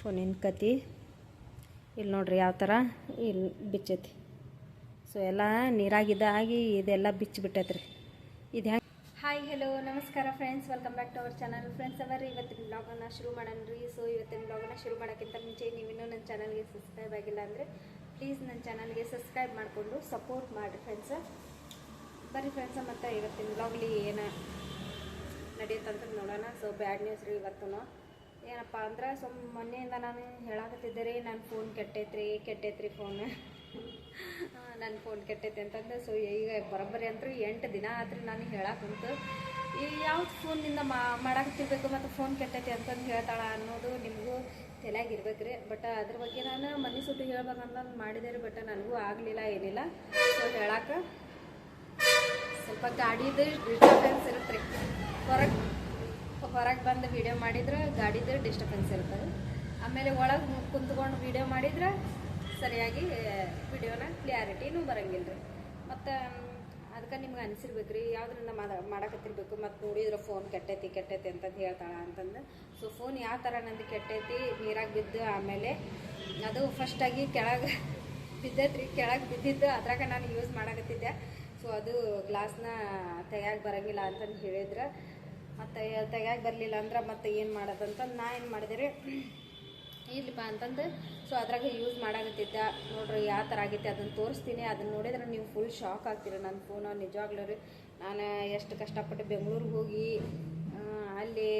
ಫೋನಿನ ಕತಿ ಇಲ್ಲಿ ನೋಡ್ರಿ ಯಾವ ಥರ ಇಲ್ಲಿ ಬಿಚ್ಚೈತಿ. ಸೊ ಎಲ್ಲ ನೀರಾಗಿದ್ದಾಗಿ ಇದೆಲ್ಲ ಬಿಚ್ಚಿಬಿಟ್ಟೈತ್ರಿ. ಇದು ಹೆಂಗೆ? ಹಾಯ್ ಹಲೋ ನಮಸ್ಕಾರ friends welcome back to our channel friends our ಇವತ್ತಿನ ಬ್ಲಾಗನ್ನು ಶುರು ಮಾಡೋಣ ರೀ ಸೊ ಇವತ್ತಿನ ಬ್ಲಾಗನ್ನು ಶುರು ಮಾಡೋಕ್ಕಿಂತ ಮುಂಚೆ ನೀವಿನ್ನೂ ನನ್ನ ಚಾನಲ್ಗೆ ಸಬ್ಸ್ಕ್ರೈಬ್ ಆಗಿಲ್ಲ ಅಂದರೆ ಪ್ಲೀಸ್ ನನ್ನ ಚಾನಲ್ಗೆ ಸಬ್ಸ್ಕ್ರೈಬ್ ಮಾಡಿಕೊಂಡು ಸಪೋರ್ಟ್ ಮಾಡಿರಿ ಫ್ರೆಂಡ್ಸ ಬರ್ರಿ ಫ್ರೆಂಡ್ಸ ಮತ್ತು ಇವತ್ತಿನ ಬ್ಲಾಗ್ಲಿ ಏನು ನಡೆಯುತ್ತಂತ ನೋಡೋಣ. ಸೊ ಬ್ಯಾಡ್ ನ್ಯೂಸ್ ರೀ ಇವತ್ತು ಏನಪ್ಪ ಅಂದ್ರೆ ಸುಮ್ ಮೊನ್ನೆಯಿಂದ ನಾನು ಹೇಳಾಕತ್ತಿದ್ದೆ ರೀ ನನ್ನ ಫೋನ್ ಕೆಟ್ಟೈತ್ರಿ ಕೆಟ್ಟೈತ್ರಿ ಫೋನ್ ನನ್ನ ಫೋನ್ ಕೆಟ್ಟೈತೆ ಅಂತಂದು ಸೊ ಈಗ ಬರೋಬ್ಬರಿ ಅಂತೂ ಎಂಟು ದಿನ ಆದ್ರೆ ನಾನು ಹೇಳಾಕಂತು ಈ ಯಾವ್ದು ಫೋನಿಂದ ಮಾ, ಮಾಡಾಕತ್ತಿರ್ಬೇಕು ಮತ್ತು ಫೋನ್ ಕೆಟ್ಟೈತಿ ಅಂತಂದು ಹೇಳ್ತಾಳ ಅನ್ನೋದು ನಿಮಗೂ ತಲೆಯಾಗಿರ್ಬೇಕು ರೀ ಬಟ್ ಅದ್ರ ಬಗ್ಗೆ ನಾನು ಮನೆ ಸುಟ್ಟು ಹೇಳ್ಬೇಕಂತಂದು ಮಾಡಿದೆ ರೀ ಬಟ್ ನನಗೂ ಆಗಲಿಲ್ಲ, ಏನಿಲ್ಲ. ಸೊ ಹೇಳಕ್ಕೆ ಸ್ವಲ್ಪ ಗಾಡಿದು ಡಿಸ್ಟರ್ಬೆನ್ಸ್ ಇರುತ್ತೆ ರೀ ಹೊರಗೆ ಬಂದು ವೀಡಿಯೋ ಮಾಡಿದ್ರೆ ಗಾಡಿದು ಡಿಸ್ಟರ್ಬೆನ್ಸ್ ಇರ್ತದೆ ಆಮೇಲೆ ಒಳಗೆ ಕುಂತ್ಕೊಂಡು ವಿಡಿಯೋ ಮಾಡಿದ್ರೆ ಸರಿಯಾಗಿ ವಿಡಿಯೋನ ಕ್ಲಿಯಾರಿಟಿನೂ ಬರಂಗಿಲ್ಲ ರೀ ಮತ್ತು ಅದಕ್ಕೆ ನಿಮ್ಗೆ ಅನಿಸಿರ್ಬೇಕು ರೀ ಯಾವುದ್ರಿಂದ ಮಾಡ, ಮಾಡಕತ್ತಿರ್ಬೇಕು ಮತ್ತು ನೋಡಿದ್ರೆ ಫೋನ್ ಕೆಟ್ಟೈತಿ ಕೆಟ್ಟೈತಿ ಅಂತಂದು ಹೇಳ್ತಾಳ ಅಂತಂದು. ಸೊ ಫೋನ್ ಯಾವ ಥರ ನಂದು ಕೆಟ್ಟೈತಿ, ನೀರಾಗಿ ಬಿದ್ದು ಆಮೇಲೆ ಅದು ಫಸ್ಟಾಗಿ ಕೆಳಗೆ ಬಿದ್ದೈತ್ರಿ, ಕೆಳಗೆ ಬಿದ್ದಿದ್ದು ಅದ್ರಾಗ ನಾನು ಯೂಸ್ ಮಾಡಕತ್ತಿದ್ದೆ. ಸೊ ಅದು ಗ್ಲಾಸ್ನ ತೆಗ್ಯಾಕೆ ಬರಂಗಿಲ್ಲ ಅಂತಂದು ಹೇಳಿದ್ರೆ ಮತ್ತು ತೆಗ್ಯಾಕೆ ಬರಲಿಲ್ಲ ಅಂದ್ರೆ ಮತ್ತೆ ಏನು ಮಾಡೋದಂತಂದು ನಾ ಏನು ಮಾಡಿದೆ ರೀ? ಇರ್ಲಿಪ್ಪ ಅಂತಂದು. ಸೊ ಅದ್ರಾಗ ಯೂಸ್ ಮಾಡಾಕತ್ತಿದ್ದೆ. ನೋಡ್ರಿ, ಯಾವ ಥರ ಆಗೈತೆ ಅದನ್ನು ತೋರಿಸ್ತೀನಿ. ಅದನ್ನು ನೋಡಿದ್ರೆ ನೀವು ಫುಲ್ ಶಾಕ್ ಆಗ್ತೀರಿ ನನ್ನ ಫೋನು ನಿಜವಾಗ್ಲೂ ರೀ, ನಾನು ಎಷ್ಟು ಕಷ್ಟಪಟ್ಟು ಬೆಂಗಳೂರಿಗೆ ಹೋಗಿ ಅಲ್ಲಿ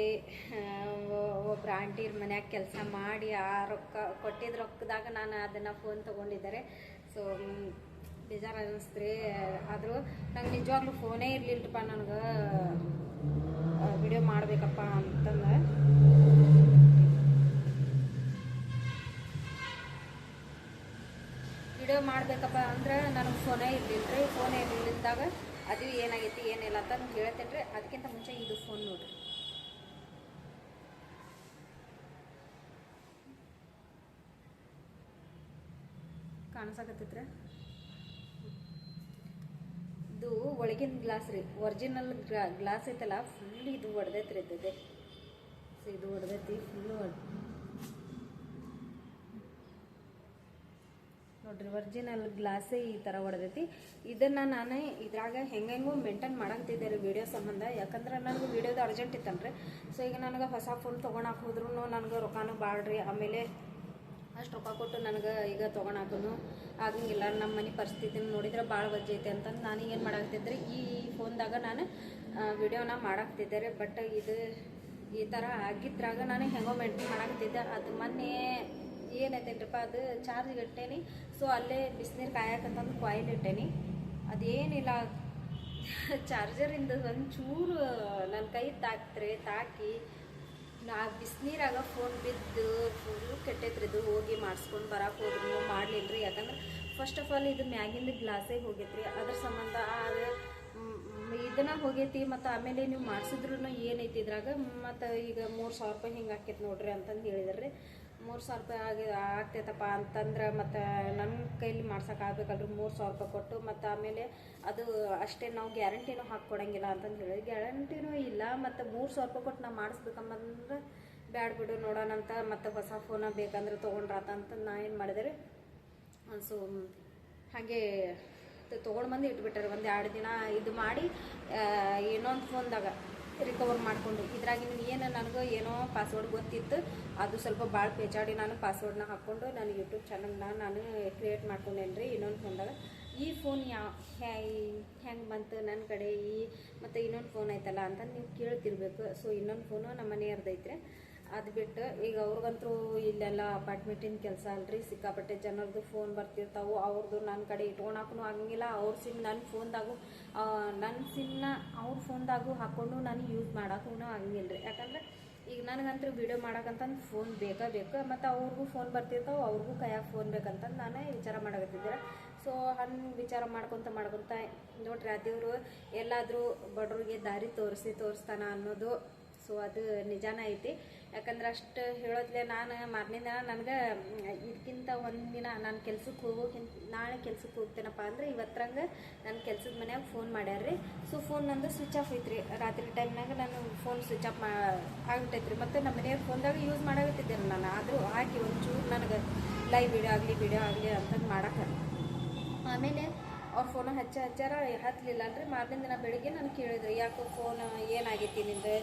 ಒಬ್ಬರು ಆಂಟಿರ್ ಮನ್ಯಾಗ ಕೆಲಸ ಮಾಡಿ, ಆ ರೊಕ್ಕ ಕೊಟ್ಟಿದ್ದ ರೊಕ್ಕದಾಗ ನಾನು ಅದನ್ನು ಫೋನ್ ತೊಗೊಂಡಿದ್ದಾರೆ ಸೊ ಬೇಜಾರು ಅನ್ನಿಸ್ತ್ರಿ ಆದರೂ ನಂಗೆ ನಿಜವಾಗ್ಲೂ ಫೋನೇ ಇರಲಿಲ್ಲಪ್ಪ ನನಗೆ ವಿಡಿಯೋ ಮಾಡಬೇಕಪ್ಪ ಅಂತಂದು. ವಿಡಿಯೋ ಮಾಡಬೇಕಪ್ಪ ಅಂದ್ರೆ ನನಗೆ ಫೋನೇ ಇರಲಿಲ್ಲ ರೀ ಫೋನೇ ಇರಲಿಲ್ಲದಾಗ ಅದು ಏನಾಗೈತಿ, ಏನಿಲ್ಲ ಅಂತ ನಾನು ಹೇಳ್ತೇನೆ ರೀ ಅದಕ್ಕಿಂತ ಮುಂಚೆ ಇದು ಫೋನ್ ನೋಡ್ರಿ. ಕಾಣಿಸಕತ್ತೈತ್ರಿ. ಇದು ಒಳಗಿನ ಗ್ಲಾಸ್ ರೀ ಒರಿಜಿನಲ್ ಗ್ಲಾಸ್ ಐತಲ್ಲ ಫುಲ್ ಇದು ಒಡೆದೈತ್ರಿ ಇದ್ದದೆ ಸೊ ಇದು ಒಡೆದೈತಿ ಫುಲ್ಲು ನೋಡ್ರಿ ಒರಿಜಿನಲ್ ಗ್ಲಾಸೇ ಈ ಥರ ಹೊಡೆದೈತಿ ಇದನ್ನು ನಾನು ಇದ್ರಾಗ ಹೆಂಗೆಂಗೋ ಮೇಂಟೈನ್ ಮಾಡಾಕ್ತಿದ್ದೆ ರೀ ವಿಡಿಯೋ ಸಂಬಂಧ. ಯಾಕಂದ್ರೆ ನನಗೆ ವೀಡಿಯೋದು ಅರ್ಜೆಂಟ್ ಇತ್ತನ್ರಿ. ಸೊ ಈಗ ನನಗೆ ಹೊಸ ಫೋನ್ ತೊಗೊಳಕ್ಕೆ ಹೋದ್ರೂ ನನಗೆ ರೊಕ್ಕನೂ ಬಾಳ್ರಿ. ಆಮೇಲೆ ಅಷ್ಟು ರೊಕ್ಕ ಕೊಟ್ಟು ನನಗೆ ಈಗ ತೊಗೊಳಕೂ ಆಗಂಗಿಲ್ಲ ನಮ್ಮ ಮನೆ ಪರಿಸ್ಥಿತಿನ ನೋಡಿದ್ರೆ ಭಾಳ ವಜ್ಜೆ ಐತೆ ಅಂತಂದು ನಾನು ಏನು ಮಾಡಾಕ್ತಿದ್ದೆ ಈ ಫೋನ್ದಾಗ ನಾನು ವಿಡಿಯೋನ ಮಾಡಾಕ್ತಿದ್ದೆ ರೀ. ಬಟ್ ಇದು, ಈ ಥರ ಆಗಿದ್ರಾಗ ನಾನು ಹೆಂಗೋ ಮೇಂಟೈನ್ ಮಾಡಾಕ್ತಿದ್ದೆ ಅದು ಮೊನ್ನೆ ಏನೈತೇನ್ರಪ್ಪ, ಅದು ಚಾರ್ಜ್ ಇಟ್ಟೇನಿ. ಸೊ ಅಲ್ಲೇ ಬಿಸಿನೀರು ಕಾಯಕಂತಂದು ಕಾಯಿಲ್ ಇಟ್ಟೇನಿ. ಅದೇನಿಲ್ಲ. ಚಾರ್ಜರಿಂದ ಒಂಚೂರು ನನ್ನ ಕೈ ತಾಕ್ತ್ರೆ, ತಾಕಿ ನಾ ಬಿಸಿನೀರಾಗ ಫೋನ್ ಬಿದ್ದು ಫುಲ್ಲು ಕೆಟ್ಟೈತ್ರಿ ಇದು ಹೋಗಿ ಮಾಡಿಸ್ಕೊಂಡು ಬರಕ್ಕೆ ಹೋದ್ರು ಮಾಡಲಿಲ್ಲ ರೀ ಯಾಕಂದ್ರೆ ಫಸ್ಟ್ ಆಫ್ ಆಲ್ ಇದು ಮ್ಯಾಗಿಂದು ಗ್ಲಾಸೇ ಹೋಗೈತ್ರಿ. ಅದ್ರ ಸಂಬಂಧ ಅದು ಇದನ್ನ ಹೋಗೈತಿ ಮತ್ತು ಆಮೇಲೆ ನೀವು ಮಾಡಿಸಿದ್ರು ಏನೈತಿ ಇದ್ರಾಗ, ಮತ್ತು ಈಗ ಮೂರು ಸಾವಿರ ರೂಪಾಯಿ ಹಿಂಗೆ ಹಾಕೈತಿ ನೋಡ್ರಿ ಅಂತಂದು ಹೇಳಿದ್ರಿ ಮೂರು ಸಾವಿರ ರೂಪಾಯಿ ಆಗಿ ಆಗ್ತೈತಪ್ಪ ಅಂತಂದ್ರೆ ಮತ್ತು ನನ್ನ ಕೈಲಿ ಮಾಡ್ಸೋಕೆ ಆಗ್ಬೇಕಲ್ರಿ, ಮೂರು ಸಾವಿರ ರೂಪಾಯಿ ಕೊಟ್ಟು ಮತ್ತು ಆಮೇಲೆ ಅದು ಅಷ್ಟೇ ನಾವು ಗ್ಯಾರಂಟಿನೂ ಹಾಕ್ಕೊಡಂಗಿಲ್ಲ ಅಂತಂದು ಹೇಳಿ ಗ್ಯಾರಂಟಿನೂ ಇಲ್ಲ, ಮತ್ತು ಮೂರು ಸಾವಿರ ರೂಪಾಯಿ ಕೊಟ್ಟು ನಾವು ಮಾಡಿಸ್ಬೇಕಂಬಂದ್ರೆ ಬ್ಯಾಡ್ ಬಿಡು ನೋಡೋಣಂತ ಮತ್ತು ಹೊಸ ಫೋನ ಬೇಕಂದ್ರೆ ತೊಗೊಂಡ್ರಾತಂತ ನಾ ಏನು ಮಾಡಿದೆ ರೀ, ಸೊ ಹಾಗೆ ತೊಗೊಂಡು ಬಂದು ಇಟ್ಬಿಟ್ಟಾರೆ ಒಂದು ಎರಡು ದಿನ ಇದು ಮಾಡಿ ಇನ್ನೊಂದು ಫೋನ್ದಾಗ ರಿಕವರ್ ಮಾಡಿಕೊಂಡು. ಇದ್ರಾಗಿನ ಏನು ನನಗೆ ಏನೋ ಪಾಸ್ವರ್ಡ್ ಗೊತ್ತಿತ್ತು, ಅದು ಸ್ವಲ್ಪ ಭಾಳ ಪೇಚಾಡಿ ನಾನು ಪಾಸ್ವರ್ಡ್ನ ಹಾಕ್ಕೊಂಡು ನಾನು ಯೂಟ್ಯೂಬ್ ಚಾನಲ್ನ ನಾನು ಕ್ರಿಯೇಟ್ ಮಾಡ್ಕೊಂಡೇನಿ ರೀ ಇನ್ನೊಂದು ಫೋನ್ದಾಗ ಈ ಫೋನ್ ಯಾವ ಹೆಂಗೆ ಬಂತು ನನ್ನ ಕಡೆ, ಈ, ಮತ್ತು ಇನ್ನೊಂದು ಫೋನ್ ಐತಲ್ಲ ಅಂತ ನೀವು ಕೇಳ್ತಿರ್ಬೇಕು. ಸೊ ಇನ್ನೊಂದು ಫೋನು ನಮ್ಮ ಮನೆಯವ್ರದ್ದು ಅದು ಬಿಟ್ಟು ಈಗ ಅವ್ರಿಗಂತೂ ಇಲ್ಲೆಲ್ಲ ಅಪಾರ್ಟ್ಮೆಂಟಿನ ಕೆಲಸ ಅಲ್ರಿ, ಸಿಕ್ಕಾಪಟ್ಟೆ ಜನರದ್ದು ಫೋನ್ ಬರ್ತಿರ್ತಾವು ಅವ್ರದ್ದು ನನ್ನ ಕಡೆ ಇಟ್ಕೊಳಕ್ಕೂ ಆಗಂಗಿಲ್ಲ, ಅವ್ರ ಸಿಮ್ ನನ್ನ ಫೋನ್ದಾಗೂ ನನ್ನ ಸಿಮ್ನ ಅವ್ರ ಫೋನ್ದಾಗೂ ಹಾಕ್ಕೊಂಡು ನಾನು ಯೂಸ್ ಮಾಡೋಕ್ಕೂ ಆಗಂಗಿಲ್ಲ ರೀ ಯಾಕಂದ್ರೆ ಈಗ ನನಗಂತೂ ವಿಡಿಯೋ ಮಾಡೋಕ್ಕಂತಂದು ಫೋನ್ ಬೇಕೇ ಬೇಕು, ಮತ್ತು ಅವ್ರಿಗೂ ಫೋನ್ ಬರ್ತಿರ್ತಾವೆ, ಅವ್ರಿಗೂ ಕೈಯಾಗ ಫೋನ್ ಬೇಕಂತಂದು ನಾನೇ ವಿಚಾರ ಮಾಡಕತ್ತಿದ್ದೀರ. ಸೊ ಹಂಗೆ ವಿಚಾರ ಮಾಡ್ಕೊತ ಮಾಡ್ಕೊತ ನೋಡ್ರಿ ಆ ದೇವರು ಎಲ್ಲಾದರೂ ಬಡವ್ರಿಗೆ ದಾರಿ ತೋರಿಸಿ ತೋರಿಸ್ತಾನ ಅನ್ನೋದು ಸೊ ಅದು ನಿಜಾನ ಐತಿ. ಯಾಕಂದ್ರೆ ಅಷ್ಟು ಹೇಳೋದ್ಲೆ ನಾನು ಮಾರನೇ ದಿನ ನನಗೆ ಇದಕ್ಕಿಂತ ಒಂದಿನ ನಾನು ಕೆಲ್ಸಕ್ಕೆ ಹೋಗೋಕ್ಕಿಂತ ನಾಳೆ ಕೆಲ್ಸಕ್ಕೆ ಹೋಗ್ತೇನಪ್ಪ ಅಂದ್ರೆ ಇವತ್ತರಂಗೆ ನನ್ನ ಕೆಲ್ಸದ ಮನೆಯಾಗ ಫೋನ್ ಮಾಡ್ಯಾರ ರೀ ಸೊ ಫೋನ್ ನಂದು ಸ್ವಿಚ್ ಆಫ್ ಐತ್ರಿ. ರಾತ್ರಿ ಟೈಮ್ನಾಗ ನಾನು ಫೋನ್ ಸ್ವಿಚ್ ಆಫ್ ಮಾ, ಆಗ್ಬಿಟ್ಟೈತ್ರಿ. ಮತ್ತು ನಮ್ಮ ಮನೆಯವ್ರ ಫೋನ್ದಾಗ ಯೂಸ್ ಮಾಡಾಕತ್ತಿದ್ದೆ ನಾನು. ಆದರೂ ಹಾಕಿ ಒಂಚೂರು ನನಗೆ ಲೈವ್ ವಿಡಿಯೋ ಆಗಲಿ ವಿಡಿಯೋ ಆಗಲಿ ಅಂತಂದು ಮಾಡಕ್ಕೆ ಆಮೇಲೆ ಅವ್ರ ಫೋನ್ ಹಚ್ಚ ಹಚ್ಚಾರ ಹತ್ತಲಿಲ್ಲ ಅಲ್ರಿ. ಮಾರನೇ ದಿನ ಬೆಳಿಗ್ಗೆ ನಾನು ಕೇಳಿದ್ರು, ಯಾಕೋ ಫೋನ್ ಏನಾಗೈತಿ ನಿಂದು?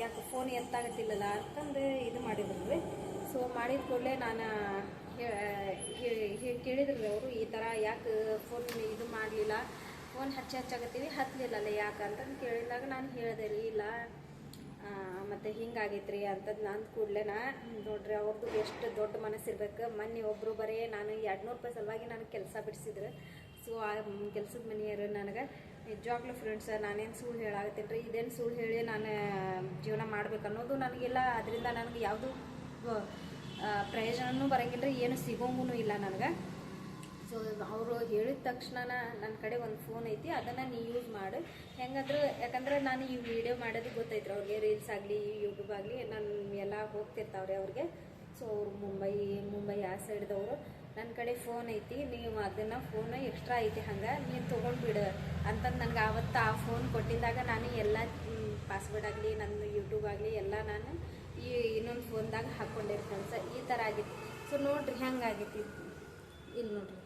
ಯಾಕೆ ಫೋನ್ ಎತ್ತಾಗತ್ತಿಲ್ಲಲ್ಲ ಅಂತಂದು ಇದು ಮಾಡಿದ್ರು ರೀ ಸೊ ಮಾಡಿದ ಕೂಡಲೇ ನಾನು ಕೇಳಿದ್ರು ರೀ ಅವರು ಈ ಥರ ಯಾಕೆ ಫೋನ್ ಇದು ಮಾಡಲಿಲ್ಲ. ಫೋನ್ ಹಚ್ಚಿ ಹಚ್ಚಾಗತ್ತೀವಿ ಹತ್ತಲಿಲ್ಲಲ್ಲ ಯಾಕೆ ಅಂತಂದು ಕೇಳಿದಾಗ ನಾನು ಹೇಳಿದೆ ರೀ ಇಲ್ಲ ಮತ್ತು ಹಿಂಗಾಗೈತ್ರಿ ಅಂತಂದು ನಾನು ಕೂಡಲೇ ನೋಡ್ರಿ ಅವ್ರದ್ದು ಎಷ್ಟು ದೊಡ್ಡ ಮನಸ್ಸಿರ್ಬೇಕು. ಮೊನ್ನೆ ಒಬ್ಬರು ಬರೀ ನಾನು ಎರಡು ನೂರು ರೂಪಾಯಿ ಸಲುವಾಗಿ ನಾನು ಕೆಲಸ ಬಿಡಿಸಿದ್ರು. ಸೊ ಆ ಕೆಲಸದ ಮನೆಯವರು ನನಗೆ ನಿಜವಾಗ್ಲೂ ಫ್ರೆಂಡ್ಸ್ ನಾನೇನು ಸುಳ್ಳು ಹೇಳಾಗತ್ತೇನೆ ರೀ, ಇದೇನು ಸುಳ್ಳು ಹೇಳಿ ನಾನು ಜೀವನ ಮಾಡ್ಬೇಕು ಅನ್ನೋದು ನನಗೆಲ್ಲ ಅದರಿಂದ ನನಗೆ ಯಾವುದು ಪ್ರಯೋಜನವೂ ಬರೋಂಗಿಲ್ಲ ರೀ, ಏನು ಸಿಗೋಂಗೂ ಇಲ್ಲ ನನಗೆ. ಸೊ ಅವರು ಹೇಳಿದ ತಕ್ಷಣ ನನ್ನ ಕಡೆ ಒಂದು ಫೋನ್ ಐತಿ, ಅದನ್ನು ನೀ ಯೂಸ್ ಮಾಡು. ಹೆಂಗಂದ್ರೆ, ಯಾಕಂದ್ರೆ ನಾನು ಈ ವಿಡಿಯೋ ಮಾಡೋದು ಗೊತ್ತೈತ್ರಿ ಅವ್ರಿಗೆ ರೀಲ್ಸ್ ಆಗಲಿ ಯೂಟ್ಯೂಬ್ ಆಗಲಿ, ನಾನು ಎಲ್ಲ ಹೋಗ್ತಿರ್ತಾವ್ರಿ ಅವ್ರಿಗೆ. ಸೊ ಅವ್ರು ಮುಂಬೈ ಮುಂಬೈ ಆ ಸೈಡ್ದವರು ನನ್ನ ಕಡೆ ಫೋನ್ ಐತಿ, ನೀವು ಅದನ್ನು ಫೋನ್ ಎಕ್ಸ್ಟ್ರಾ ಐತಿ ಹಂಗೆ, ನೀನು ತೊಗೊಂಡ್ಬಿಡು ಅಂತಂದು ನನಗೆ ಆವತ್ತು ಆ ಫೋನ್ ಕೊಟ್ಟಿದ್ದಾಗ ನಾನು ಎಲ್ಲ ಪಾಸ್ವರ್ಡ್ ಆಗಲಿ ನನ್ನ ಯೂಟ್ಯೂಬ್ ಆಗಲಿ ಎಲ್ಲ ನಾನು ಈ ಇನ್ನೊಂದು ಫೋನ್ದಾಗ ಹಾಕ್ಕೊಂಡಿರ್ತೇನೆ ಸರ್, ಈ ಥರ ಆಗಿತ್ತು ಸೊ ನೋಡ್ರಿ ಹೆಂಗಾಗೈತಿ ಇಲ್ಲಿ ನೋಡ್ರಿ.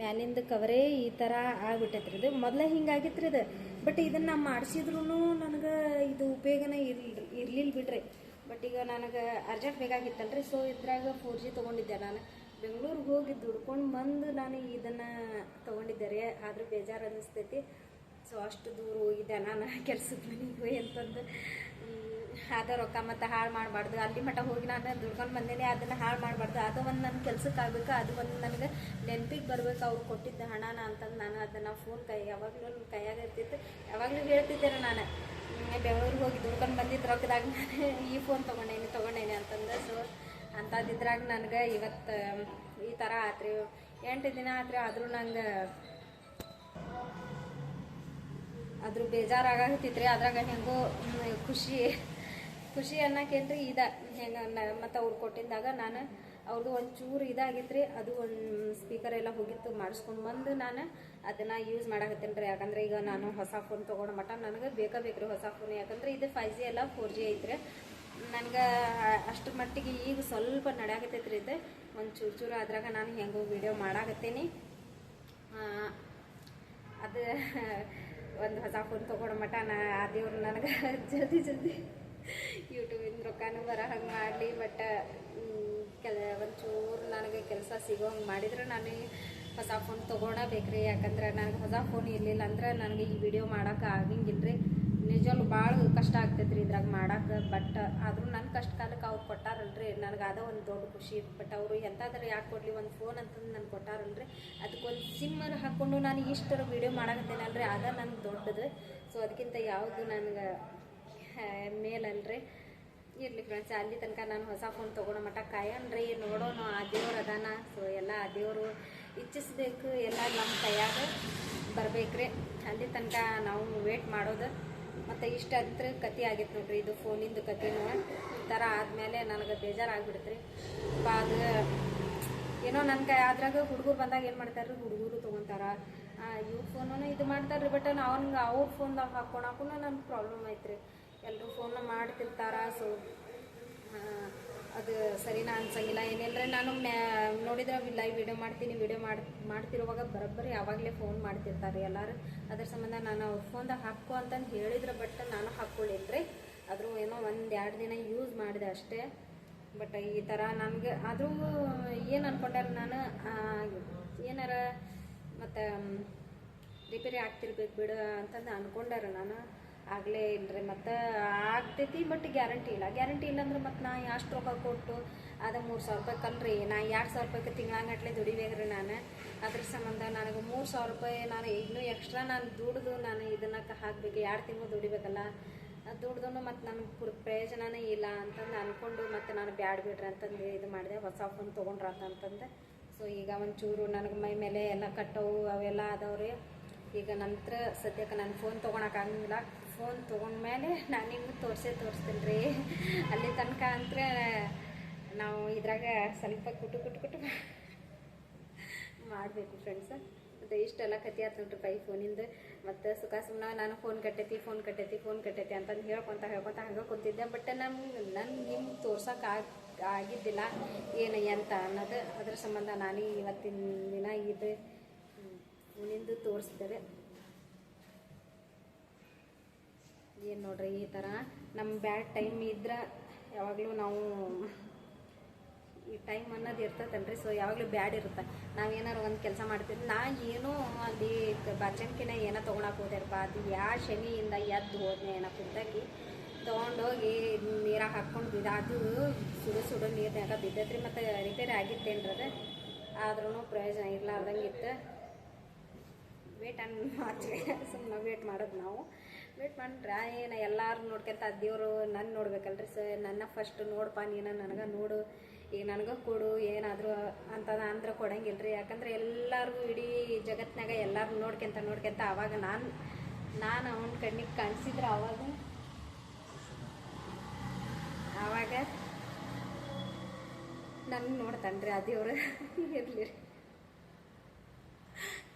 ಮ್ಯಾಲಿಂದ ಕವರೇ ಈ ಥರ ಆಗ್ಬಿಟ್ಟೈತ್ರಿ ಇದು. ಮೊದಲ ಹಿಂಗಾಗಿತ್ರಿ ಇದು. ಬಟ್ ಇದನ್ನು ಮಾಡಿಸಿದ್ರು ನನಗೆ ಇದು ಉಪಯೋಗನೇ ಇರ್ಲಿ ಇರ್ಲಿಲ್ಲ ಬಿಡ್ರಿ. ಬಟ್ ಈಗ ನನಗೆ ಅರ್ಜೆಂಟ್ ಬೇಕಾಗಿತ್ತಲ್ರಿ ಸೊ ಇದ್ರಾಗ ಫೋರ್ ಜಿ ತೊಗೊಂಡಿದ್ದೆ ನಾನು. ಬೆಂಗಳೂರಿಗೆ ಹೋಗಿ ದುಡ್ಕೊಂಡು ಬಂದು ನಾನು ಇದನ್ನು ತೊಗೊಂಡಿದ್ದೆ ರೀ, ಆದರೂ ಬೇಜಾರು ಅನ್ನಿಸ್ತೈತಿ. ಸೊ ಅಷ್ಟು ದೂರ ಹೋಗಿದ್ದೆ ನಾನು ಕೆಲ್ಸದ ಮನೆಗೆ ಅಂತಂದು. ಅದ ರೊಕ್ಕ ಮತ್ತು ಹಾಳು ಮಾಡಬಾರ್ದು. ಅಲ್ಲಿ ಮಟ್ಟ ಹೋಗಿ ನಾನು ದುಡ್ಕೊಂಡು ಬಂದೇನೆ, ಅದನ್ನು ಹಾಳು ಮಾಡಬಾರ್ದು. ಅದು ಒಂದು ನನ್ನ ಕೆಲ್ಸಕ್ಕೆ ಆಗ್ಬೇಕು, ಅದು ಒಂದು ನನಗೆ ನೆನಪಿಗೆ ಬರ್ಬೇಕು, ಅವ್ರು ಕೊಟ್ಟಿದ್ದ ಹಣನ ಅಂತಂದು ನಾನು ಅದನ್ನು ಫೋನ್ ಕೈ, ಯಾವಾಗಲೂ ಕೈಯಾಗ ಇರ್ತಿತ್ತು. ಯಾವಾಗಲೂ ಹೇಳ್ತಿದ್ದೆ ನಾನು. ಹ್ಮ್, ಬೆಂಗಳೂರಿಗೆ ಹೋಗಿ ದುಡ್ಕೊಂಡು ಬಂದಿದ್ದ ರೊಕ್ಕದಾಗ ನಾನು ಈ ಫೋನ್ ತೊಗೊಂಡೇನಿ ತೊಗೊಂಡೇನಿ ಅಂತಂದು. ಸೊ ಅಂಥದ್ದಿದ್ರಾಗ ನನಗೆ ಇವತ್ತು ಈ ಥರ ಆತ್ರಿ. ಎಂಟು ದಿನ ಆತ್ರಿ ಆದರೂ ನಂಗೆ ಅದ್ರ ಬೇಜಾರಾಗತ್ತಿತ್ರಿ ಅದ್ರಾಗ ಹೆಂಗೋ ಖುಷಿ ಖುಷಿ ಖುಷಿ ಅನ್ನಕ್ಕೇನ್ರಿ ಇದ. ಹೆಂಗ ಮತ್ತು ಅವ್ರು ಕೊಟ್ಟಿದ್ದಾಗ ನಾನು ಅವ್ರದ್ದು ಒಂಚೂರು ಇದಾಗಿತ್ರಿ, ಅದು ಒಂದು ಸ್ಪೀಕರ್ ಎಲ್ಲ ಹೋಗಿತ್ತು, ಮಾಡಿಸ್ಕೊಂಡು ಬಂದು ನಾನು ಅದನ್ನು ಯೂಸ್ ಮಾಡಾಕತ್ತೇನೆ ರೀ. ಯಾಕಂದ್ರೆ ಈಗ ನಾನು ಹೊಸ ಫೋನ್ ತೊಗೊಂಡು ಮಟ ನನಗೆ ಬೇಕಾ ರೀ ಹೊಸ ಫೋನ್ ಯಾಕಂದ್ರೆ ಇದು ಫೈವ್ ಜಿ ಎಲ್ಲ ಫೋರ್ ಜಿ ಐತ್ರಿ. ನನಗೆ ಅಷ್ಟ್ರ ಮಟ್ಟಿಗೆ ಈಗ ಸ್ವಲ್ಪ ನಡೆಯಾಕತ್ತೈತ್ರಿ ಇದು. ಒಂದು ಚೂರು ಚೂರು ಅದ್ರಾಗ ನಾನು ಹೆಂಗೋ ವಿಡಿಯೋ ಮಾಡಾಕತ್ತೀನಿ. ಅದು ಒಂದು ಹೊಸ ಫೋನ್ ತೊಗೊಂಡು ಮಟ್ಟ ನಾ ಆ ದೇವ್ರು ನನಗೆ ಜಲ್ದಿ ಜಲ್ದಿ ಯೂಟ್ಯೂಬಿಂದ ರೊಕ್ಕನೂ ಬರೋ ಹಂಗೆ ಮಾಡಲಿ ಬಟ್ ಕೆಲ, ಒಂಚೂರು ನನಗೆ ಕೆಲಸ ಸಿಗೋ ಹಂಗೆ ಮಾಡಿದ್ರೆ ನಾನು ಹೊಸ ಫೋನ್ ತೊಗೊಳಬೇಕ್ರಿ ಯಾಕಂದ್ರೆ ನನಗೆ ಹೊಸ ಫೋನ್ ಇರಲಿಲ್ಲ ಅಂದ್ರೆ ನನಗೆ ಈ ವಿಡಿಯೋ ಮಾಡೋಕೆ ಆಗಂಗಿಲ್ಲ ರೀ ನಿಜವಲ್ಲೂ ಭಾಳ ಕಷ್ಟ ಆಗ್ತೈತೆ ರೀ ಇದ್ರಾಗ ಮಾಡೋಕೆ ಬಟ್ ಆದರೂ ನನ್ನ ಕಷ್ಟ ಕಾಲಕ್ಕೆ ಅವ್ರು ಕೊಟ್ಟಾರಲ್ರಿ. ನನಗೆ ಅದ ಒಂದು ದೊಡ್ಡ ಖುಷಿ. ಬಟ್ ಅವರು ಎಂಥಾದ್ರೂ ಯಾಕೆ ಕೊಡಲಿ, ಒಂದು ಫೋನ್ ಅಂತಂದು ನನಗೆ ಕೊಟ್ಟಾರಲ್ರಿ. ಅದಕ್ಕೊಂದು ಸಿಮ್ಮರ್ ಹಾಕ್ಕೊಂಡು ನಾನು ಇಷ್ಟರ ವಿಡಿಯೋ ಮಾಡಕತ್ತೇನಲ್ರಿ. ಅದೇ ನನಗೆ ದೊಡ್ಡದು. ಸೊ ಅದಕ್ಕಿಂತ ಯಾವುದು ನನಗೆ ಮೇಲಲ್ರಿ. ಇರ್ಲಿ ಫ್ರೆಂಡ್ಸ್ ಅಲ್ಲಿ ತನಕ ನಾನು ಹೊಸ ಫೋನ್ ತೊಗೊಳೋ ಮಟ್ಟ ಕಾಯನ್ರಿ ನೋಡೋಣ ಆ ದೇವ್ರು ಅದಾನ. ಸೊ ಎಲ್ಲ ಆ ದೇವರು ಇಚ್ಛಿಸ್ಬೇಕು, ಎಲ್ಲ ನಮ್ಮ ಕೈಯಾಗ ಬರ್ಬೇಕ್ರಿ. ಅಲ್ಲಿ ತನಕ ನಾವು ವೇಟ್ ಮಾಡೋದು. ಮತ್ತು ಇಷ್ಟ ಅಂತ ಕತೆ ಆಗೈತೆ ನೋಡ್ರಿ, ಇದು ಫೋನಿಂದು ಕತೆನೂ ಈ ಥರ ಆದಮೇಲೆ ನನಗೆ ಬೇಜಾರಾಗ್ಬಿಡುತ್ತೆ ರೀ ಅದು ಏನೋ ನನ್ನ ಕೈ ಆದ್ರಾಗ ಹುಡುಗರು ಬಂದಾಗ ಏನು ಮಾಡ್ತಾರೆ ಹುಡುಗರು ತೊಗೊತಾರ. ಇವ್ರ ಫೋನೂ ಇದು ಮಾಡ್ತಾರೆ ರೀ ಬಟ್ ಅವ್ನಿಗೆ ಅವ್ರ ಫೋನ್ದಾಗ ಹಾಕೊಂಡು ಹಾಕೊಂಡು ನನ್ಗೆ ಪ್ರಾಬ್ಲಮ್ ಐತ್ರಿ. ಎಲ್ಲರೂ ಫೋನ್ ಮಾಡ್ತಿರ್ತಾರ? ಸೊ ಅದು ಸರಿನಾ ಅನ್ಸಂಗಿಲ್ಲ. ಏನಿಲ್ಲರೆ ನಾನು ಮ್ಯಾ, ನೋಡಿದ್ರೆ ಲೈವ್ ವಿಡಿಯೋ ಮಾಡ್ತೀನಿ ವಿಡಿಯೋ ಮಾಡಿ, ಮಾಡ್ತಿರುವಾಗ ಬರೋಬ್ಬರಿ ಯಾವಾಗಲೇ ಫೋನ್ ಮಾಡ್ತಿರ್ತಾರೆ ಎಲ್ಲರೂ. ಅದ್ರ ಸಂಬಂಧ ನಾನು ಅವ್ರ ಫೋನ್ದಾಗ ಹಾಕೋ ಅಂತಂದು ಹೇಳಿದ್ರೆ ಬಟ್ ನಾನು ಹಾಕ್ಕೊಳ್ಳಿಲ್ರಿ ಆದರೂ ಏನೋ ಒಂದು ಎರಡು ದಿನ ಯೂಸ್ ಮಾಡಿದೆ ಅಷ್ಟೇ. ಬಟ್ ಈ ಥರ ನನಗೆ, ಆದರೂ ಏನು ಅನ್ಕೊಂಡಾರ ನಾನು ಏನಾರ ಮತ್ತು ರಿಪೇರಿ ಆಗ್ತಿರ್ಬೇಕು ಬಿಡು ಅಂತಂದು ಅನ್ಕೊಂಡಾರ ನಾನು. ಆಗಲೇ ಇಲ್ಲರಿ ಮತ್ತು ಆಗ್ತೈತಿ ಬಟ್ ಗ್ಯಾರಂಟಿ ಇಲ್ಲ. ಗ್ಯಾರಂಟಿ ಇಲ್ಲ ಅಂದ್ರೆ ಮತ್ತು ನಾ ಅಷ್ಟು ರೊಕ್ಕ ಕೊಟ್ಟು ಅದು ಮೂರು ಸಾವಿರ ರೂಪಾಯಿ ಕಲ್ರಿ. ನಾ ಎರಡು ಸಾವಿರ ರೂಪಾಯಿಗೆ ತಿಂಗಳಾಗಟ್ಲೆ ದುಡಿಬೇಕ್ರಿ ನಾನು. ಅದ್ರ ಸಂಬಂಧ ನನಗೆ ಮೂರು ಸಾವಿರ ರೂಪಾಯಿ ನಾನು ಇನ್ನೂ ಎಕ್ಸ್ಟ್ರಾ ನಾನು ದುಡ್ದು ನಾನು ಇದನ್ನ ಹಾಕಬೇಕು. ಎರಡು ತಿಂಗಳು ದುಡಿಬೇಕಲ್ಲ. ದುಡ್ದು ಮತ್ತು ನನಗೆ ಪುರ್ ಪ್ರಯೋಜನನೇ ಇಲ್ಲ ಅಂತಂದು ಅಂದ್ಕೊಂಡು ಮತ್ತು ನಾನು ಬ್ಯಾಡ್ ಬಿಡ್ರಿ ಅಂತಂದು ಇದು ಮಾಡಿದೆ. ಹೊಸ ಫೋನ್ ತೊಗೊಂಡ್ರ ಅಂತಂದು. ಸೊ ಈಗ ಒಂಚೂರು ನನಗೆ ಮೈ ಮೇಲೆ ಎಲ್ಲ ಕಟ್ಟವು, ಅವೆಲ್ಲ ಅದಾವ್ರಿ ಈಗ ನಂತರ ಸದ್ಯಕ್ಕೆ ನಾನು ಫೋನ್ ತೊಗೊಳಕ್ಕಾಗಂಗಿಲ್ಲ ಫೋನ್ ತೊಗೊಂಡ್ಮೇಲೆ ನಾನು ನಿಮ್ಗೆ ತೋರಿಸೇ ತೋರಿಸ್ತೀನಿ ರೀ. ಅಲ್ಲಿ ತನಕ ಅಂದರೆ ನಾವು ಇದ್ರಾಗ ಸ್ವಲ್ಪ ಕುಟು ಕುಟು ಕುಟು ಮಾಡಬೇಕು ಫ್ರೆಂಡ್ಸ ಮತ್ತು ಇಷ್ಟೆಲ್ಲ ಕತೆ ಆತು ನೋಡ್ರಿ ಪೈ ಫೋನಿಂದ ಮತ್ತು ಸುಖ ಸುಮ್ಮನೆ ನಾನು ಫೋನ್ ಕಟ್ಟೈತಿ ಫೋನ್ ಕಟ್ಟೈತಿ ಫೋನ್ ಕಟ್ಟೈತಿ ಅಂತಂದು ಹೇಳ್ಕೊತ ಹೇಳ್ಕೊತ ಹಂಗೆ ಕೂತಿದ್ದೆ. ಬಟ್ ನಮ್ಗೆ ನನ್ನ ನಿಮ್ಗೆ ತೋರ್ಸೋಕೆ ಆಗ, ಆಗಿದ್ದಿಲ್ಲ. ಏನು ಎಂತ ಅನ್ನೋದು ಅದ್ರ ಸಂಬಂಧ ನಾನು ಇವತ್ತಿನ ದಿನ ಇದು ಮುನಿಂದು ತೋರಿಸ್ತೇವೆ ಏನು ನೋಡ್ರಿ ಈ ಥರ ನಮ್ಮ ಬ್ಯಾಡ್ ಟೈಮ್ ಇದ್ರೆ ಯಾವಾಗಲೂ ನಾವು ಈ ಟೈಮ್ ಅನ್ನೋದು ಇರ್ತೈತಲ್ರಿ ಸೊ ಯಾವಾಗಲೂ ಬ್ಯಾಡ್ ಇರುತ್ತೆ. ನಾವು ನಾವೇನಾರು ಒಂದು ಕೆಲಸ ಮಾಡ್ತೀವಿ ನಾ ಏನೋ ಅಲ್ಲಿ ಬಚನ್ಕಿನ ಏನೋ ತೊಗೊಳಕ್ಕೆ ಹೋದ್ಯಾರಪ್ಪ ಅದು ಯಾ ಶನಿಯಿಂದ ಎದ್ದು ಹೋದ್ನೆ ಏನೋ ಕುದ್ದಾಕಿ ತೊಗೊಂಡೋಗಿ ನೀರಾಗ ಹಾಕ್ಕೊಂಡು ಬಿದ್ದ. ಅದು ಸುಡು ಸುಡು ನೀರ್ನ್ಯಾಗ ಬಿದ್ದೈತ್ರಿ, ಮತ್ತು ರಿಪೇರಿ ಆಗಿತ್ತೇನ್ರದ ಆದ್ರೂ ಪ್ರಯೋಜನ ಇರ್ಲಾರ್ದಂಗಿತ್ತು ವೇಟ್ ಅನ್ ಮಾಡ್ತೀವಿ. ಸುಮ್ಮನೆ ವೇಟ್ ಮಾಡೋದು ನಾವು. ವೇಟ್ ಮಾಡಿದ್ರೆ ಏನು ಎಲ್ಲರೂ ನೋಡ್ಕೊಂತ ದೇವರು ನನ್ನ ನೋಡ್ಬೇಕಲ್ರಿ ಸರ್. ನನ್ನ ಫಸ್ಟ್ ನೋಡಪ್ಪ ನೀನು ನನಗೆ ನೋಡು. ಈಗ ನನಗೆ ಕೊಡು. ಏನಾದರೂ ಅಂತ ಅಂದ್ರೆ ಕೊಡಂಗಿಲ್ರಿ. ಯಾಕಂದ್ರೆ ಎಲ್ಲರಿಗೂ ಇಡೀ ಜಗತ್ತಿನಾಗ ಎಲ್ಲರೂ ನೋಡ್ಕೊಂತ ನೋಡ್ಕೊಂತ ಅವಾಗ ನಾನು ನಾನು ಅವನ ಕಣ್ಣಿಗೆ ಕಾಣಿಸಿದ್ರೆ ಅವಾಗ ಆವಾಗ ನನ್ನ ನೋಡ್ತಾನೆ ರೀ ದೇವ್ರು. ಇರಲಿ ರೀ.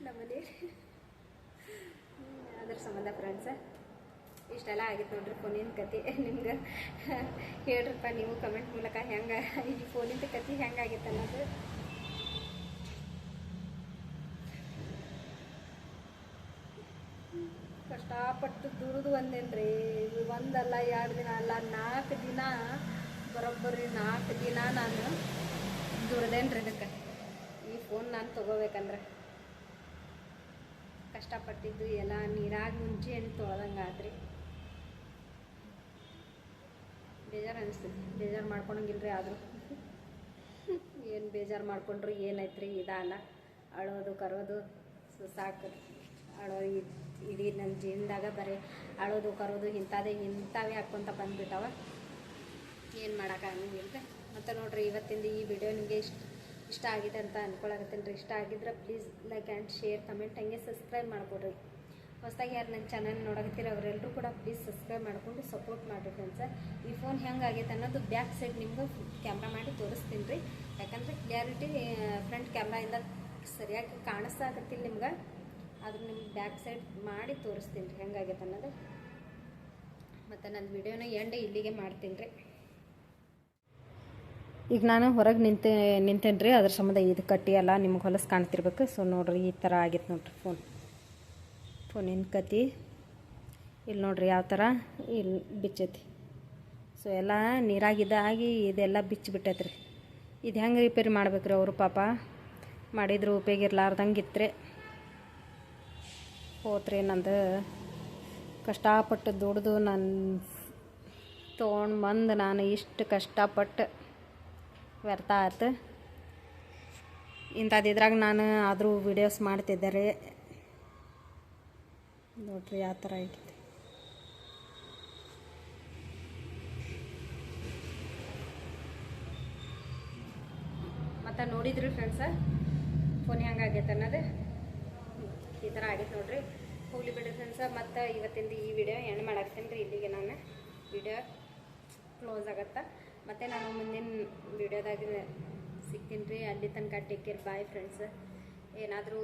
ನಮ್ಮನೆ ಸಂಬಂಧ ಫ್ರೆಂಡ್ಸ ಇಷ್ಟೆಲ್ಲ ಆಗಿತ್ತು ನೋಡ್ರಿ ಫೋನಿನ ಕತಿ ನಿಮ್ಗೆ ಹೇಳ್ರಪ್ಪ ನೀವು ಕಮೆಂಟ್ ಮೂಲಕ ಹೆಂಗೆ, ಈ ಫೋನಿಂದ ಕತೆ ಹೆಂಗಾಗಿತ್ತು ಅನ್ನೋದು. ಕಷ್ಟಪಟ್ಟು ದುಡಿದು ಒಂದೇನ್ರಿ ಒಂದಲ್ಲ ಎರಡು ದಿನ ಅಲ್ಲ ನಾಲ್ಕು ದಿನ, ಬರೋಬ್ಬರಿ ನಾಲ್ಕು ದಿನ ನಾನು ದುಡ್ದೇನ್ರಿ ಇದಕ್ಕೆ. ಈ ಫೋನ್ ನಾನು ತೊಗೋಬೇಕಂದ್ರೆ. ಕಷ್ಟಪಟ್ಟಿದ್ದು ಎಲ್ಲ ನೀರಾಗ ಮುಂಚೆ ಏನು ತೊಳ್ದಂಗೆ ಆದ್ರಿ ಬೇಜಾರು ಅನಿಸ್ತದೆ ಬೇಜಾರು ಮಾಡ್ಕೊಳಂಗಿಲ್ರಿ ಆದರೂ. ಏನು ಬೇಜಾರು ಮಾಡ್ಕೊಂಡ್ರು ಏನೈತ್ರಿ, ಇದಲ್ಲ. ಅಳೋದು, ಕರೋದು ಸಾಕು. ಅಳೋ ಇಡೀ ನನ್ನ ಜೀವನದಾಗ ಬರೀ ಅಳೋದು, ಕರೋದು ಇಂಥದೇ, ಇಂಥವೇ ಹಾಕ್ಕೊಂತ ಬಂದ್ಬಿಟ್ಟವ. ಏನು ಮಾಡೋಕ್ಕಾಗಂಗಿಲ್ಲ ಮತ್ತು ನೋಡಿರಿ, ಇವತ್ತಿಂದ ಈ ವಿಡಿಯೋ ನಿಮಗೆ ಇಷ್ಟ ಇಷ್ಟ ಆಗಿದೆ ಅಂತ ಅನ್ಕೊಳಕತ್ತೀನಿ ರೀ. ಇಷ್ಟ ಆಗಿದ್ರೆ please like and share comment ಹಂಗೆ ಸಬ್ಸ್ಕ್ರೈಬ್ ಮಾಡ್ಕೊಡ್ರಿ. ಹೊಸದಾಗಿ ಯಾರು ನನ್ನ ಚಾನಲ್ ನೋಡಕತ್ತೀರಿ ಅವರೆಲ್ಲರೂ ಕೂಡ ಪ್ಲೀಸ್ ಸಬ್ಸ್ಕ್ರೈಬ್ ಮಾಡಿಕೊಂಡು ಸಪೋರ್ಟ್ ಮಾಡಿರಿ ಸರ್ ಈ ಫೋನ್ ಹೆಂಗೆ ಆಗೈತೆ ಅನ್ನೋದು ಬ್ಯಾಕ್ ಸೈಡ್ ನಿಮ್ಗೆ ಕ್ಯಾಮ್ರಾ ಮಾಡಿ ತೋರಿಸ್ತೀನಿ ರೀ. ಯಾಕಂದರೆ ಕ್ಲಿಯಾರಿಟಿ ಫ್ರಂಟ್ ಕ್ಯಾಮ್ರಾಯಿಂದ ಸರಿಯಾಗಿ ಕಾಣಿಸ್ತಾಗತ್ತಿಲ್ಲ ನಿಮ್ಗೆ. ಆದ್ರೆ ನಿಮ್ಗೆ ಬ್ಯಾಕ್ ಸೈಡ್ ಮಾಡಿ ತೋರಿಸ್ತೀನಿ ರೀ ಹೆಂಗಾಗೈತೆ ಅನ್ನೋದು. ಮತ್ತು ನನ್ನ ವಿಡಿಯೋನ ಎಂಡ್ ಇಲ್ಲಿಗೆ ಮಾಡ್ತೀನಿ ರೀ. ಈಗ ನಾನು ಹೊರಗೆ ನಿಂತೆ ನಿಂತೇನೆ ರೀ, ಅದ್ರ ಸಂಬಂಧ ಇದು ಕಟ್ಟಿ ಎಲ್ಲ ನಿಮ್ಗೆ ಹೊಲಸು ಕಾಣ್ತಿರ್ಬೇಕು. ಸೊ ನೋಡ್ರಿ ಈ ಥರ ಆಗೈತೆ ನೋಡ್ರಿ ಫೋನ್ ಫೋನಿನ ಕತಿ? ಇಲ್ಲಿ ನೋಡ್ರಿ ಯಾವ ಥರ? ಇಲ್ಲಿ ಬಿಚ್ಚೈತಿ. ಸೊ ಎಲ್ಲ ನೀರಾಗಿದ್ದಾಗಿ ಇದೆಲ್ಲ ಬಿಚ್ಚಿಬಿಟ್ಟೈತೆ ರೀ ಇದು ಹೆಂಗೆ ರಿಪೇರಿ ಮಾಡ್ಬೇಕ್ರಿ ಅವರು ಪಾಪ? ಮಾಡಿದ್ರು ಉಪಯೋಗ ಇರ್ಲಾರ್ದಂಗೆ ಇತ್ತು ಹೋತ್ರಿ ನಂದು ಕಷ್ಟಪಟ್ಟು ದುಡ್ದು ನಾನು ತೊಗೊಂಡು ಬಂದು ನಾನು ಇಷ್ಟು ಕಷ್ಟಪಟ್ಟು ವ್ಯರ್ಥ ಆಯ್ತು. ಇಂಥದ್ದಿದ್ರಾಗ ನಾನು ಆದರೂ ವಿಡಿಯೋಸ್ ಮಾಡ್ತಿದ್ದೆ ರೀ ನೋಡ್ರಿ ಯಾವ ಥರ ಆಗಿದೆ. ಮತ್ತು ನೋಡಿದ್ರಿ ಫ್ರೆಂಡ್ಸ ಫೋನ್ ಹೆಂಗಾಗೈತೆ ಅನ್ನೋದು? ಈ ಥರ ಆಗೈತೆ ನೋಡ್ರಿ. ಹೋಗ್ಲಿ ಬಿಡಿ ಫ್ರೆಂಡ್ಸ ಮತ್ತು ಇವತ್ತಿಂದ ಈ ವಿಡಿಯೋ ಎಂಡ್ ಮಾಡಾಕ್ತೀನಿ ರೀ ಇಲ್ಲಿಗೆ ನಾನು. ವಿಡಿಯೋ ಕ್ಲೋಸ್ ಆಗತ್ತೆ? ಮತ್ತು ನಾನು ಮುಂದಿನ ವಿಡಿಯೋದಾಗ ಸಿಗ್ತೀನಿ ರೀ. ಅಲ್ಲಿ ತನಕ ಟೇಕ್ ಕೇರ್ ಬಾಯ್ ಫ್ರೆಂಡ್ಸ್ ಏನಾದರೂ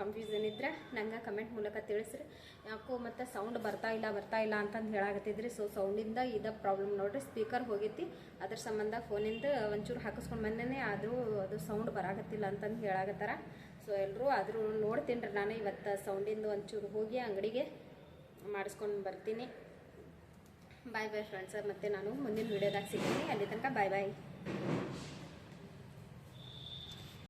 ಕನ್ಫ್ಯೂಷನ್ ಇದ್ದರೆ ನಂಗೆ ಕಮೆಂಟ್ ಮೂಲಕ ತಿಳಿಸ್ರಿ. ಯಾಕೋ ಮತ್ತು ಸೌಂಡ್ ಬರ್ತಾ ಇಲ್ಲ ಬರ್ತಾ ಇಲ್ಲ ಅಂತಂದು ಹೇಳಾಕತ್ತಿದ್ರಿ. ಸೊ ಸೌಂಡಿಂದ ಇದ ಪ್ರಾಬ್ಲಮ್ ನೋಡ್ರಿ. ಸ್ಪೀಕರ್ ಹೋಗೈತಿ. ಅದ್ರ ಸಂಬಂಧ ಫೋನಿಂದ ಒಂಚೂರು ಹಾಕಿಸ್ಕೊಂಡು ಬಂದೇನೆ. ಆದರೂ ಅದು ಸೌಂಡ್ ಬರಾಕತ್ತಿಲ್ಲ ಅಂತಂದು ಹೇಳಾಕತ್ತಾರ. ಸೊ ಎಲ್ಲರೂ ಆದರೂ ನೋಡ್ತೀನಿ ರೀ. ನಾನು ಇವತ್ತು ಸೌಂಡಿಂದ ಒಂಚೂರು ಹೋಗಿ ಅಂಗಡಿಗೆ ಮಾಡಿಸ್ಕೊಂಡು ಬರ್ತೀನಿ. ಬಾಯ್ ಬಾಯ್ ಫ್ರೆಂಡ್ಸ್ ಮತ್ತೆ ನಾನು ಮುಂದಿನ ವೀಡಿಯೋದಾಗ ಸಿಗ್ತೀನಿ. ಅಲ್ಲಿ ತನಕ ಬಾಯ್ ಬಾಯ್